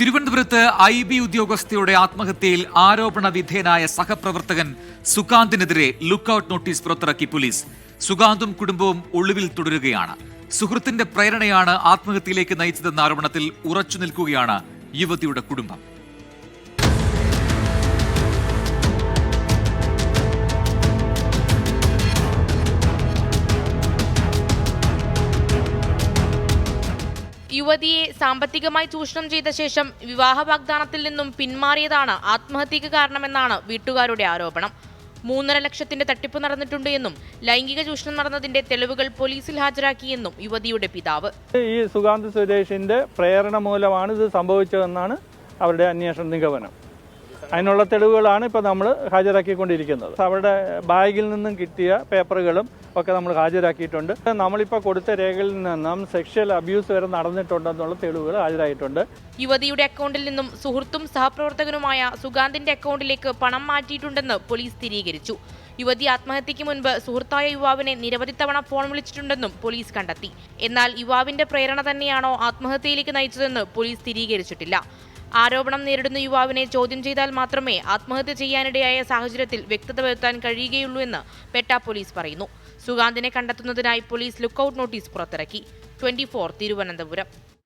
തിരുവനന്തപുരത്ത് I B ഉദ്യോഗസ്ഥയുടെ ആത്മഹത്യയിൽ ആരോപണ വിധേയനായ സഹപ്രവർത്തകൻ സുകാന്തിനെതിരെ ലുക്കൌട്ട് നോട്ടീസ് പുറത്തിറക്കി പോലീസ്. സുകാന്തും കുടുംബവും ഒളിവിൽ തുടരുകയാണ്. സുഹൃത്തിന്റെ പ്രേരണയാണ് ആത്മഹത്യയിലേക്ക് നയിച്ചതെന്ന ആരോപണത്തിൽ ഉറച്ചു നിൽക്കുകയാണ് യുവതിയുടെ കുടുംബം. യുവതിയെ സാമ്പത്തികമായി ചൂഷണം ചെയ്ത ശേഷം വിവാഹ വാഗ്ദാനത്തിൽ നിന്നും പിന്മാറിയതാണ് ആത്മഹത്യക്ക് കാരണമെന്നാണ് വീട്ടുകാരുടെ ആരോപണം. മൂന്നര ലക്ഷത്തിന്റെ തട്ടിപ്പ് നടന്നിട്ടുണ്ട് എന്നും ലൈംഗിക ചൂഷണം നടന്നതിന്റെ തെളിവുകൾ പോലീസിൽ ഹാജരാക്കിയെന്നും യുവതിയുടെ പിതാവ്. ഈ സുഗാന്ത് സുരേഷിന്റെ പ്രേരണ മൂലമാണ് ഇത് സംഭവിച്ചതെന്നാണ് അവരുടെ അന്വേഷണ നിഗമനം. അതിനുള്ള തെളിവുകളാണ് ഇപ്പോൾ നമ്മൾ ഹാജരാക്കിക്കൊണ്ടിരിക്കുന്നത്. അവരുടെ ബാഗിൽ നിന്നും കിട്ടിയ പേപ്പറുകളും ഒക്കെ നമ്മൾ ഹാജരാക്കിയിട്ടുണ്ട്. നമ്മളിപ്പോൾ കൊടുത്ത രേഖയിൽ നിന്നും സെക്ഷൽ അബ്യൂസ് വരെ നടന്നിട്ടുണ്ടെന്നുള്ള തെളിവുകൾ ഹാജരായിട്ടുണ്ട്. യുവതിയുടെ അക്കൗണ്ടിൽ നിന്നും സുഹൃത്തും സഹപ്രവർത്തകനുമായ സുഗാന്തിന്റെ അക്കൗണ്ടിലേക്ക് പണം മാറ്റിയിട്ടുണ്ടെന്ന് പോലീസ് സ്ഥിരീകരിച്ചു. യുവതി ആത്മഹത്യയ്ക്ക് മുൻപ് സുഹൃത്തായ യുവാവിനെ നിരവധി തവണ ഫോൺ വിളിച്ചിട്ടുണ്ടെന്നും പോലീസ് കണ്ടെത്തി. എന്നാൽ യുവാവിന്റെ പ്രേരണ തന്നെയാണോ ആത്മഹത്യയിലേക്ക് നയിച്ചതെന്ന് പോലീസ് സ്ഥിരീകരിച്ചിട്ടില്ല. ആരോപണം നേരിടുന്ന യുവാവിനെ ചോദ്യം ചെയ്താൽ മാത്രമേ ആത്മഹത്യ ചെയ്യാനിടയായ സാഹചര്യത്തിൽ വ്യക്തത വരുത്താൻ കഴിയുകയുള്ളൂ എന്ന് പെട്ട പോലീസ് പറയുന്നു. സുഗാന്തിനെ കണ്ടെത്തുന്നതിനായി പോലീസ് ലുക്കൌട്ട് നോട്ടീസ് പുറത്തിറക്കി. ട്വന്റി തിരുവനന്തപുരം.